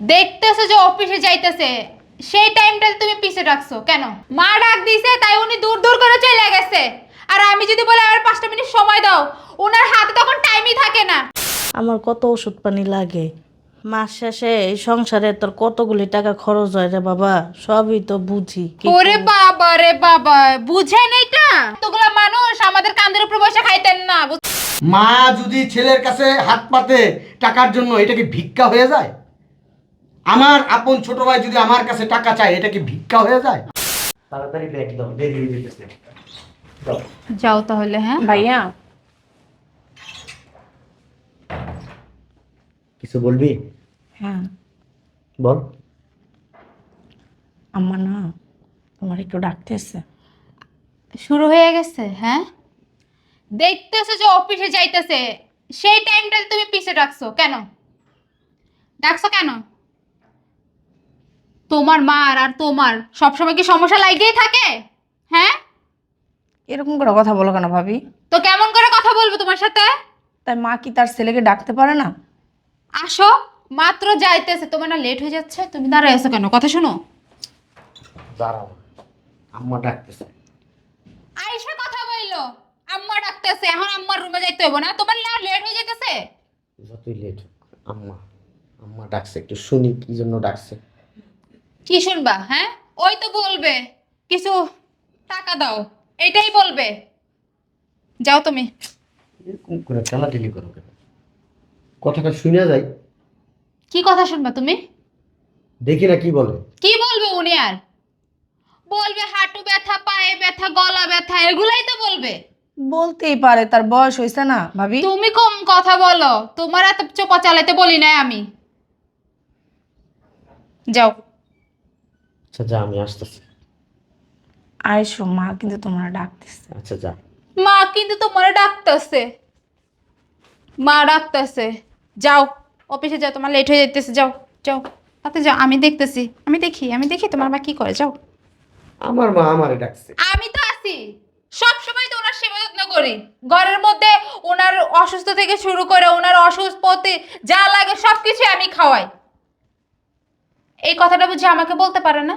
দেখতেছে যে অফিসে যাইতেছে। সেই টাইমটাতে তুমি পিছে রাখছো কেন? মা ডাক দিছে তাই উনি দূর দূর করে চলে গেছে। আর আমি যদি বলে আর পাঁচটা মিনিট সময় দাও। ওনার হাতে তখন টাইমই থাকে না। আমার কত ওষুধ পানি লাগে। মাস শেষে এই সংসারে তোর কতগুলি টাকা খরচ হয় রে বাবা? সবই তো বুঝি কি ওরে বাবা রে বাবা বুঝেন এটা তোগুলা মানুষ আমাদের কান্দের উপর বসে খাইতেন না বুঝ- মা যদি ছেলের কাছে হাত পাতে টাকার জন্য এটা কি ভিক্ষা হয়ে যায়? আমার আপন ছোট ভাই যদি আমার কাছে টাকা চায় এটা কি ভিক্ষা হয়ে যায়? তাড়াতাড়ি ব্যাগ দাও দেরি হয়ে দাও। যাও। তাহলে হ্যাঁ? ভাইয়া। কিছু বলবি? হ্যাঁ। বল। আম্মা না তোমার একটু ডাকতেছে। শুরু হয়ে গেছে হ্যাঁ? দেখতেছো যে অফিসে যাইতেছে। সেই টাইমটাতে তুমি পিছে ডাকছো কেন? ডাকছো কেন? তোমার মার আর তোমার সবসময় কি সমস্যা লাগিয়েই থাকে? হ্যাঁ? এরকম করে কথা বলো কেন ভাবি? তো কেমন করে কথা বলব তোমার সাথে? তাই মা কি তার ছেলেকে ডাকতে পারে না? আসো মাত্র যাইতেছে। তোমার না লেট হয়ে যাচ্ছে তুমি দাঁড়ায় আছো কেন? কথা শোনো। দাঁড়াও। আম্মা ডাকতেছে। আইসা কথা বলল আম্মা ডাকতেছে এখন আম্মার রুমে যাইতে হইব না। তোমার না লেট হয়ে যাইতেছে? যতই লেট হোক আম্মা আম্মা ডাকছে একটু শুনি কি জন্য ডাকছে। কি শুনবা হ্যাঁ? ওই তো বলবে কিছু টাকা দাও এটাই বলবে। যাও তুমি। এরকম করে ঠেলাঠেলি করো কেন? কথাটা শুনে যাই। কি কথা শুনবা তুমি? দেখি না কি বলে। কি বলবে উনি আর? বলবে হাঁটু ব্যথা পায়ে ব্যথা গলা ব্যথা এগুলাই তো বলবে। বলতেই পারে তার বয়স হয়েছে না ভাবি। তুমি কম কথা বলো তোমার এত চোপা চালাইতে বলি নাই আমি। যাও। আচ্ছা যা আমি আসতেছি। আইসো মা কিন্তু তোমরা ডাকতেছে। আচ্ছা যা। মা কিন্তু তোমার ডাকতেছে। মা ডাকতেছে যাও অফিসে যাও তোমার লেট হয়ে যাইতেছে যাও যাও। তাতে যাও আমি দেখতেছি আমি দেখি আমি দেখি তোমার মা কি করে যাও। আমার মা আমারে ডাকছে। আমি তো আছি। সব সময় তো ওনার সেবা যত্ন করি। ঘরের মধ্যে ওনার অসুস্থ থেকে শুরু করে ওনার অসুস্থ প্রতি যা লাগে সব কিছু আমি খাওয়াই। এই কথাটা বুঝে আমাকে বলতে পারে না?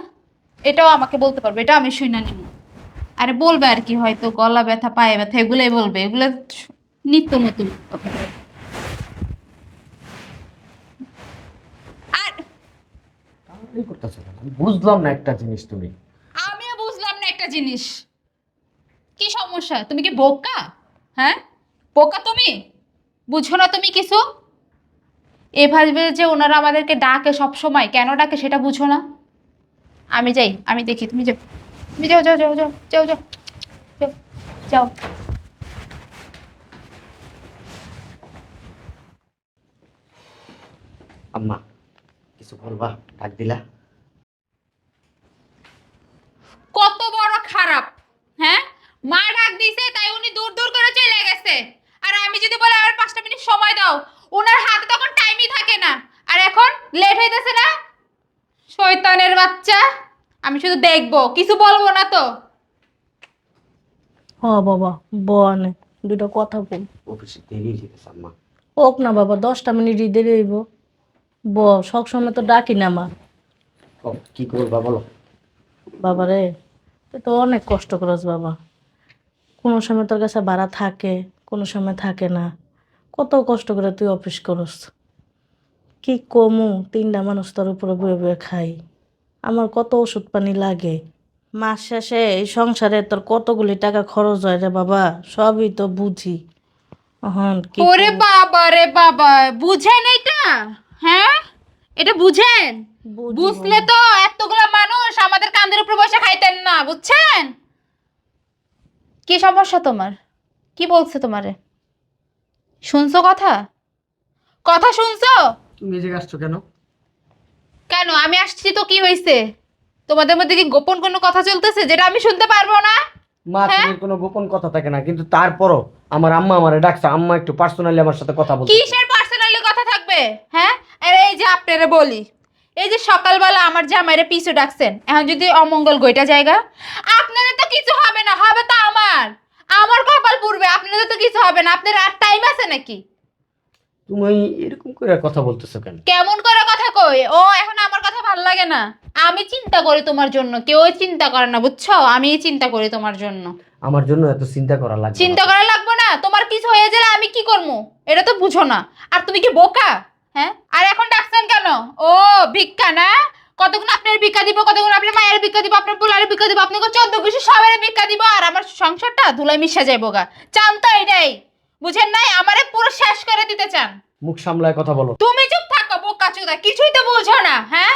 এটাও আমাকে বলতে পারবে এটা আমি শুই না নিব। আরে বলবে আর কি হয়তো গলা ব্যথা পায়ে ব্যথা এগুলোই বলবে এগুলো নিত্য নতুন। আর বুঝলাম না একটা জিনিস তুমি। আমিও বুঝলাম না একটা জিনিস। কি সমস্যা? তুমি কি বোকা? হ্যাঁ? বোকা তুমি? বুঝো না তুমি কিছু? এভাবে যে ওনারা আমাদেরকে ডাকে সব সময় কেন ডাকে সেটা বুঝো না। আমি যাই আমি দেখি তুমি যাও। তুমি যাও যাও যাও যাও যাও যাও যাও আম্মা কিছু বলবা? ডাক দিলা? কত বড় খারাপ হ্যাঁ? মা ডাক দিছে তাই উনি দূর দূর করে চলে গেছে। আর আমি যদি বলে আর পাঁচটা মিনিট সময় দাও। ওনার লেট হইতেছে না? শয়তানের বাচ্চা আমি শুধু দেখব কিছু বলব না তো? হ বাবা বনে দুটো কথা বল। অফিসে দেরি হইতেছে আম্মা। হোক না বাবা দশটা মিনিট দেরি হইব। ব সবসময় তো ডাকি না মা। ও, কি করবা বলো? বাবা রে তুই তো অনেক কষ্ট করস বাবা। কোনো সময় তোর কাছে ভাড়া থাকে কোনো সময় থাকে না। কত কষ্ট করে তুই অফিস করস। কি কমু তিনটা মানুষ তোর উপরে বয়ে বয়ে খাই। আমার কত ওষুধ পানি লাগে। মাস শেষে এই সংসারে তোর কতগুলি টাকা খরচ হয় রে বাবা সবই তো বুঝি। হন কি ওরে বাবা রে বাবা বুঝেন এটা? হ্যাঁ? এটা বুঝেন? বুঝলে তো এতগুলা মানুষ আমাদের কান্দের উপর বসে খাইতেন না বুঝছেন? কি সমস্যা তোমার? কি বলছে তোমারে? শুনছো কথা? কথা শুনছো? তুমি এই জায়গায় আসছো কেন? কেন? আমি আসছি তো কি হয়েছে তোমাদের মধ্যে কি গোপন কোনো কথা চলতেছে যেটা আমি শুনতে পারব না? মা হ্যাঁ? তুমি কোনো গোপন কথা থাকে না কিন্তু তারপরও আমার আম্মা আমারে ডাকছে আম্মা একটু পার্সোনালি আমার সাথে কথা বলতে কিসের পার্সোনালি কথা থাকবে? হ্যাঁ? আর এই যে আপনারা বলি এই যে সকালবেলা আমার জামাইরে পিছু ডাকছেন এখন যদি অমঙ্গল গইটা জায়গা আপনাদের তো কিছু হবে না হবে তো আমার। আমার কপাল পূর্বে আপনাদের তো কিছু হবে না। আপনার আর টাইম আছে নাকি? তুমি এরকম করে কথা বলতেছো কেন? কেমন করে কথা কই? ও এখন আমার কথা ভালো লাগে না। আমি চিন্তা করি তোমার জন্য। কেউ চিন্তা করে না বুঝছ? আমি চিন্তা করি তোমার জন্য। আমার জন্য এত চিন্তা করা লাগবে চিন্তা করা লাগবে না? তোমার কিছু হয়ে গেলে আমি কি করব এটা তো বুঝো না। আর তুমি কি বোকা? হ্যাঁ? আর এখন ডাকছেন কেন? ও ভিক্ষা না? কতক্ষণ আপনার ভিক্ষা দিব কতক্ষণ আপনার মায়ের ভিক্ষা দিব আপনার পোলারের ভিক্ষা দিব আপনাকে চোদ্দ কিছু সবার ভিক্ষা দিব আর আমার সংসারটা ধুলাই মিশা যাইব গা চান তো এটাই। বুঝেন নাই? আমারে পুরো শেষ করে দিতে চান। মুখ সামলায় কথা বলো। তুমি চুপ থাকো বোকা চুদা কিছুই তো বুঝো না হ্যাঁ?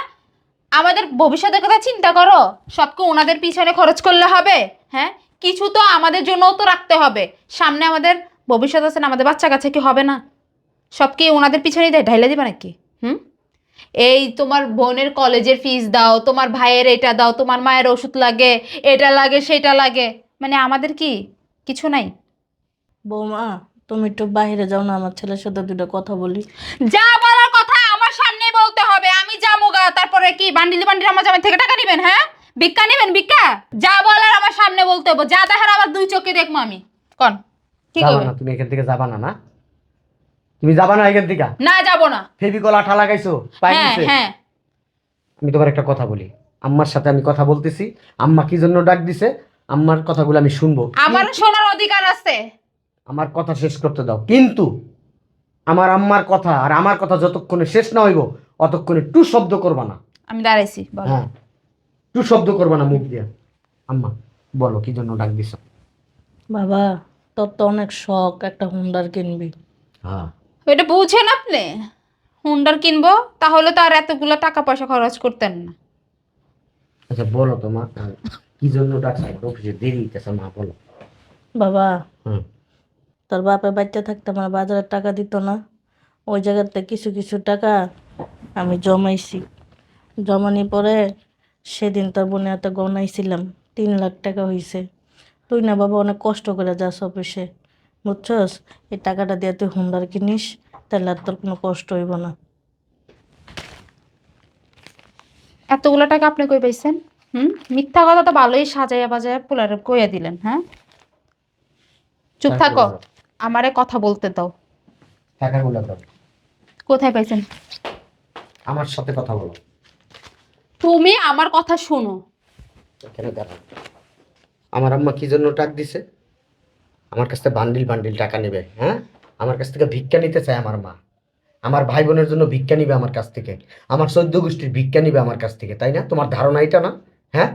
আমাদের ভবিষ্যতের কথা চিন্তা করো। সবকে ওনাদের পিছনে খরচ করলে হবে হ্যাঁ? কিছু তো আমাদের জন্যও তো রাখতে হবে। সামনে আমাদের ভবিষ্যৎ আছে না আমাদের বাচ্চা কাছে কি হবে না? সব কি ওনাদের পিছনেই দেয় ঢাইলে দিবা নাকি? হুম? এই তোমার বোনের কলেজের ফিস দাও তোমার ভাইয়ের এটা দাও তোমার মায়ের ওষুধ লাগে এটা লাগে সেটা লাগে। মানে আমাদের কি? কিছু নাই? বৌমা তুমি একটু বাইরে যাও না আমার ছেলের সাথে দুটো কথা বলি। যা বলার কথা আমার সামনে বলতে হবে আমি যাব গা। তারপরে কি বান্ডিলি বান্ডিল আমার জামাই থেকে টাকা নেবেন হ্যাঁ? ভিক্ষা নেবেন ভিক্ষা? যা বলার আমার সামনে বলতে হবে যা দেখার আমার দুই চোখে দেখব আমি। কন কি যাবা করবেন না তুমি এখান থেকে যাবা না না? তুমি যাবা না এখান থেকে? না যাব না। ফেবিকল আঠা লাগাইছো হ্যাঁ হ্যাঁ। আমি তোমার একটা কথা বলি আম্মার সাথে আমি কথা বলতেছি আম্মা কি জন্য ডাক দিছে আম্মার কথাগুলো আমি শুনব। আমার শোনার অধিকার আছে। আমার কথা শেষ করতে দাও। কিন্তু আমার আম্মার কথা আর আমার কথা যতক্ষণে শেষ না হইব অতক্ষণে টু শব্দ করবা না। আমি দাঁড়াইছি বলো। হ্যাঁ টু শব্দ করবা না মুখ দিয়ে। আম্মা বলো কি জন্য ডাক দিছ? বাবা তোর তো অনেক শখ একটা হুন্ডার কিনবি। হ্যাঁ। এটা বুঝেন আপনি? হুন্ডার কিনবো তাহলে তো আর এতগুলো টাকা পয়সা খরচ করতেন না। আচ্ছা বলো তো মা কি জন্য ডাকছো? আমার অফিসে দেরি হইতেছে মা বলো। বাবা হুম। তোর বাপে বাচ্চা থাকতে আমার বাজারের টাকা দিত না। ওই জায়গাতে কিছু কিছু টাকা আমি জমাইছি। জমানি পরে সেদিন তোর বোনে হাতে গনাইছিলাম তিন লাখ টাকা হয়েছে তুই না বাবা অনেক কষ্ট করে যাস অফিসে বুঝছস? এই টাকাটা দিয়ে তুই হুন্ডার কিনিস তাহলে আর তোর কোনো কষ্ট হইব না। এতগুলো টাকা আপনি কই পাইছেন? হুম? মিথ্যা কথা তো ভালোই সাজাইয়া বাজাইয়া পোলারে কইয়া দিলেন হ্যাঁ? চুপ থাকো আমারে কথা বলতে দাও। টাকাগুলো দাও। কোথায় পাইছেন? আমার সাথে কথা বলো। তুমি আমার কথা শোনো। দাঁড়াও। আমার আম্মা কি জন্য টাক দিছে? আমার কাছ থেকে বান্ডিল বান্ডিল টাকা নেবে হ্যাঁ? আমার কাছ থেকে ভিক্ষা নিতে চায় আমার মা। আমার ভাই বোনের জন্য ভিক্ষা নিবে আমার কাছ থেকে। আমার চোদ্দ গোষ্ঠীর ভিক্ষা নিবে আমার কাছ থেকে তাই না? তোমার ধারণা এটা না? হ্যাঁ?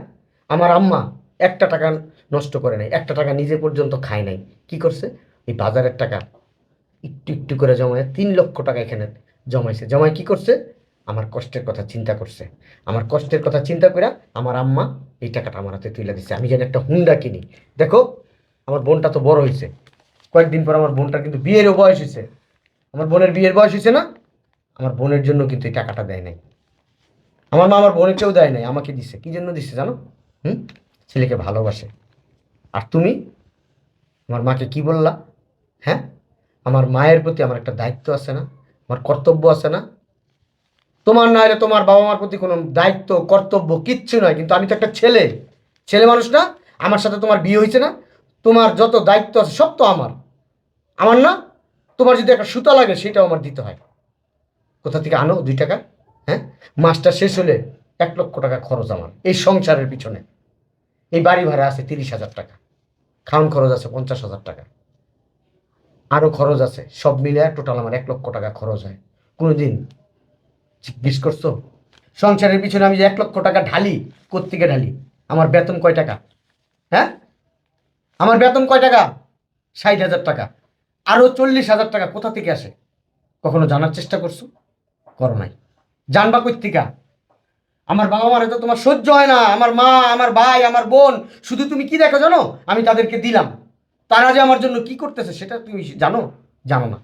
আমার আম্মা একটা টাকা নষ্ট করে নাই একটা টাকা নিজে পর্যন্ত খায় নাই। কি করছে? এই বাজারের টাকা একটু একটু করে জমায়, তিন লক্ষ টাকা এখানে জমাইছে। জমায় কি করছে? আমার কষ্টের কথা চিন্তা করছে। আমার কষ্টের কথা চিন্তা করে আমার আম্মা এই টাকাটা আমার হাতে তুলে দিচ্ছে আমি যেন একটা হুন্ডা কিনি। দেখো, আমার বোনটা তো বড় হয়েছে কয়েকদিন পর আমার বোনটার কিন্তু বিয়েরও বয়স হয়েছে আমার বোনের বিয়ের বয়স হয়েছে না? আমার বোনের জন্য কিন্তু এই টাকাটা দেয় নাই। আমার মা আমার বোনেরকেও দেয় নাই, আমাকে দিছে। কি জন্য দিচ্ছে জানো? হুম? ছেলেকে ভালোবাসে। আর তুমি? আমার মাকে কি বললা? হ্যাঁ? আমার মায়ের প্রতি আমার একটা দায়িত্ব আছে না? আমার কর্তব্য আছে না? তোমার না হলে তোমার বাবা মার প্রতি কোনো দায়িত্ব, কর্তব্য কিচ্ছু নয়। কিন্তু আমি তো একটা ছেলে। ছেলে মানুষ না? আমার সাথে তোমার বিয়ে হয়েছে না? তোমার যত দায়িত্ব আছে সব তো আমার। আমার না? তোমার যদি একটা সুতা লাগে, সেটাও আমার দিতে হয়। কোথা থেকে আনো? দুই টাকা? হ্যাঁ? মাসটা শেষ হলে এক লক্ষ টাকা খরচ আমার, এই সংসারের পিছনে। এই বাড়ি ভাড়া আছে তিরিশ হাজার টাকা। খাওয়ান খরচ আছে পঞ্চাশ হাজার টাকা। আরও খরচ আছে। সব মিলে টোটাল আমার এক লক্ষ টাকা খরচ হয়। কোনো দিন জিজ্ঞেস করছ? সংসারের পিছনে আমি যে এক লক্ষ টাকা ঢালি, কোত্থেকে ঢালি? আমার বেতন কয় টাকা? হ্যাঁ? আমার বেতন কয় টাকা? ষাট হাজার টাকা। আরও চল্লিশ হাজার টাকা কোথা থেকে আসে? কখনো জানার চেষ্টা করছ? করো নাই। জানবা কোথেকা আমার বাবা মারে তো তোমার সহ্য হয় না। আমার মা, আমার ভাই, আমার বোন, শুধু তুমি কি দেখো জানো? আমি তাদেরকে দিলাম। তারা যে আমার জন্য কি করতেছে সেটা তুমি জানো? জানো না।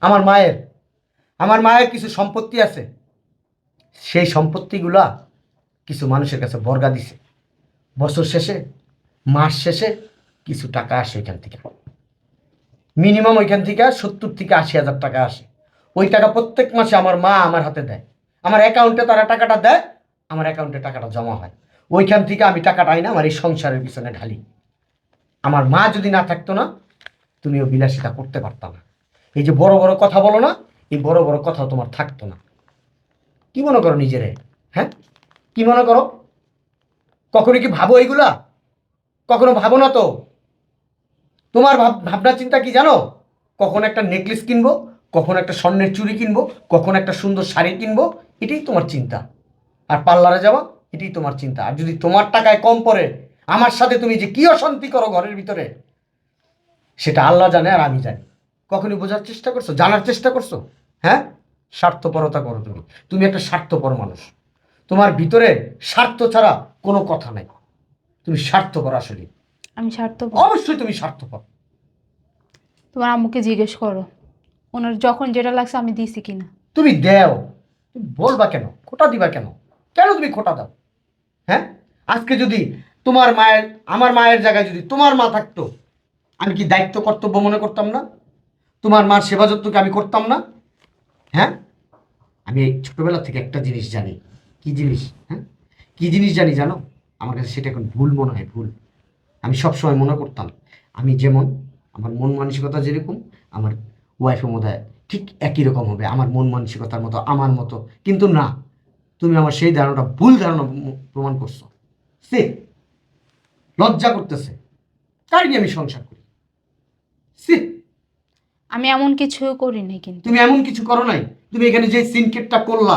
আমার মায়ের আমার মায়ের কিছু সম্পত্তি আছে। সেই সম্পত্তিগুলা কিছু মানুষের কাছে বর্গা দিছে। বছর শেষে, মাস শেষে কিছু টাকা আসে ওইখান থেকে। মিনিমাম ওইখান থেকে সত্তর থেকে আশি হাজার টাকা আসে। ওই টাকা প্রত্যেক মাসে আমার মা আমার হাতে দেয়। আমার অ্যাকাউন্টে তারা টাকাটা দেয়, আমার অ্যাকাউন্টে টাকাটা জমা হয়। ওইখান থেকে আমি টাকাটা আই না আমার এই সংসারের পিছনে ঢালি। আমার মা যদি না থাকতো না, তুমিও বিলাসিতা করতে পারতাম না। এই যে বড় বড় কথা বলো না, এই বড় বড় কথাও তোমার থাকতো না। কি মনে করো নিজেরে? হ্যাঁ? কি মনে করো? কখনো কি ভাবো এইগুলা? কখনো ভাবো না তো? তোমার ভাব, ভাবনা চিন্তা কি জানো? কখন একটা নেকলেস কিনবো, কখন একটা স্বর্ণের চুড়ি কিনবো, কখন একটা সুন্দর শাড়ি কিনবো, এটাই তোমার চিন্তা। আর পার্লারে যাওয়া, এটাই তোমার চিন্তা। আর যদি তোমার টাকায় কম পড়ে আমার সাথে তুমি যে কি অশান্তি করো ঘরের ভিতরে সেটা আল্লাহ জানে আর আমি জানি। কখনই বোঝার চেষ্টা করছ? জানার চেষ্টা করছ? হ্যাঁ? স্বার্থপরতা করো তুমি। তুমি একটা স্বার্থপর মানুষ। তোমার ভিতরে স্বার্থ ছাড়া কোনো কথা নাই। তুমি স্বার্থপর আসলে। আমি স্বার্থ অবশ্যই তুমি স্বার্থপর। তোমার আম্মুকে জিজ্ঞেস করো। ওনার যখন যেটা লাগছে আমি দিছি কিনা। তুমি দেও। তুমি বলবা কেন? খোটা দিবা কেন? কেন তুমি খোটা দাও? হ্যাঁ? আজকে যদি তোমার মায়ের, আমার মায়ের জায়গায় যদি তোমার মা থাকতো, আমি কি দায়িত্ব, কর্তব্য মনে করতাম না? তোমার মার সেবা যত্নকে আমি করতাম না? হ্যাঁ? আমি এই ছোটবেলা থেকে একটা জিনিস জানি। কি জিনিস? হ্যাঁ? কি জিনিস জানি জানো? আমার কাছে সেটা এখন ভুল মনে হয়, ভুল। আমি সবসময় মনে করতাম, আমি যেমন, আমার মন মানসিকতা যেরকম, আমার ওয়াইফের মধ্যে ঠিক একই রকম হবে, আমার মন মানসিকতার মতো, আমার মতো। কিন্তু না, তুমি আমার সেই ধারণাটা, ভুল ধারণা প্রমাণ করছ। সে লজ্জা করতেছে। কার নিয়ে আমি সংসার করি। সে আমি এমন কিছু করি নাই কিন্তু। তুমি এমন কিছু করো নাই। তুমি এখানে যে সিনকেটটা করলা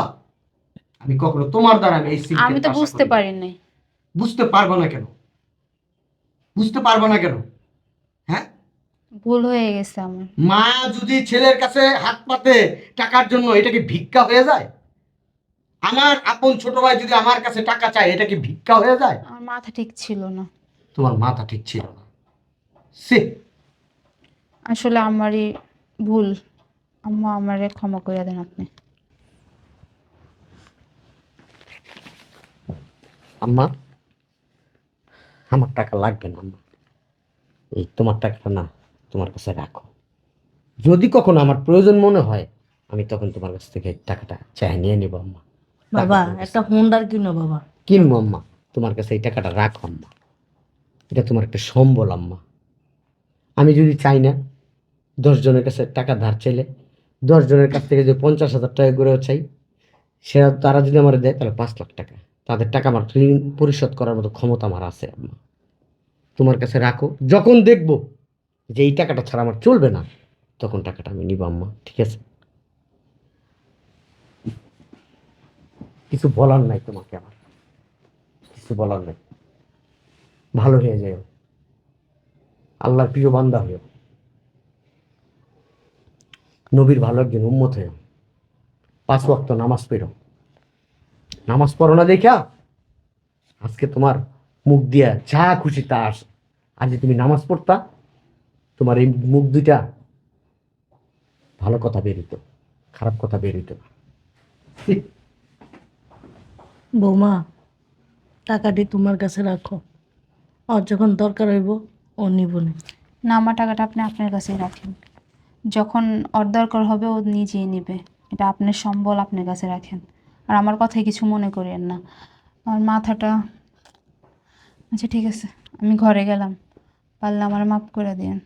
আমি কখনো তোমার দ্বারা আমি এই সিনকেট আমি তো বুঝতে পারি নাই। বুঝতে পারব না কেন? বুঝতে পারব না কেন? হ্যাঁ? ভুল হয়ে গেছে আমার। মা যদি ছেলের কাছে হাত পাতে টাকার জন্য এটা কি ভিক্ষা হয়ে যায়? আমার আপন ছোট ভাই যদি আমার কাছে টাকা চায় এটা কি ভিক্ষা হয়ে যায়? আমার মাথা ঠিক ছিল না। তোমার মাথা ঠিক ছিল না। সে আসলে আমারই ভুল। আম্মা আমারে ক্ষমা করে দেন আপনি। আম্মা আমার টাকা লাগবে না আম্মা। এই তোমার টাকাটা না তোমার কাছে রাখো। যদি কখনো আমার প্রয়োজন মনে হয় আমি তখন তোমার কাছ থেকে টাকাটা চাই নিয়ে নেব আম্মা। বাবা একটা হুন্ডার কিনো বাবা। কিনবো আম্মা। তোমার কাছে এই টাকাটা রাখো আম্মা। এটা তোমার একটা সম্বল, আম্মা। আমি যদি চাই না দশজনের কাছে টাকা ধার চাইলে দশজনের কাছ থেকে যদি পঞ্চাশ হাজার টাকা করেও চাই সেটা তারা যদি আমার দেয়, তাহলে পাঁচ লাখ টাকা। তাদের টাকা আমার ঋণ পরিশোধ করার মতো ক্ষমতা আমার আছে, আম্মা। তোমার কাছে রাখো। যখন দেখব যে এই টাকাটা ছাড়া আমার চলবে না, তখন টাকাটা আমি নিব, আম্মা, ঠিক আছে? কিছু বলার নাই তোমাকে আমার। কিছু বলার নাই। ভালো হয়ে যাও আল্লাহর প্রিয় বান্দা হয়েও নবীর ভালো একজন উম্মত হয়েও পাঁচ ওয়াক্ত নামাজ পেরো নামাজ পড়ো না দেখা আজকে তোমার মুখ দিয়া যা খুশি তা আস। যে তুমি নামাজ পড়তা, তোমার এই মুখ দুইটা ভালো কথা বেরিত খারাপ কথা বেরিত বৌমা, টাকাটি তোমার কাছে রাখো। ওর যখন দরকার হইব, ও নিব না। আমার টাকাটা আপনি আপনার কাছেই রাখেন। যখন ওর দরকার হবে, ও নিজেই নেবে। এটা আপনার সম্বল আপনার কাছে রাখেন। আর আমার কথায় কিছু মনে করেন না। আমার মাথাটা আচ্ছা ঠিক আছে। আমি ঘরে গেলাম। পারলে আমার মাফ করে দিন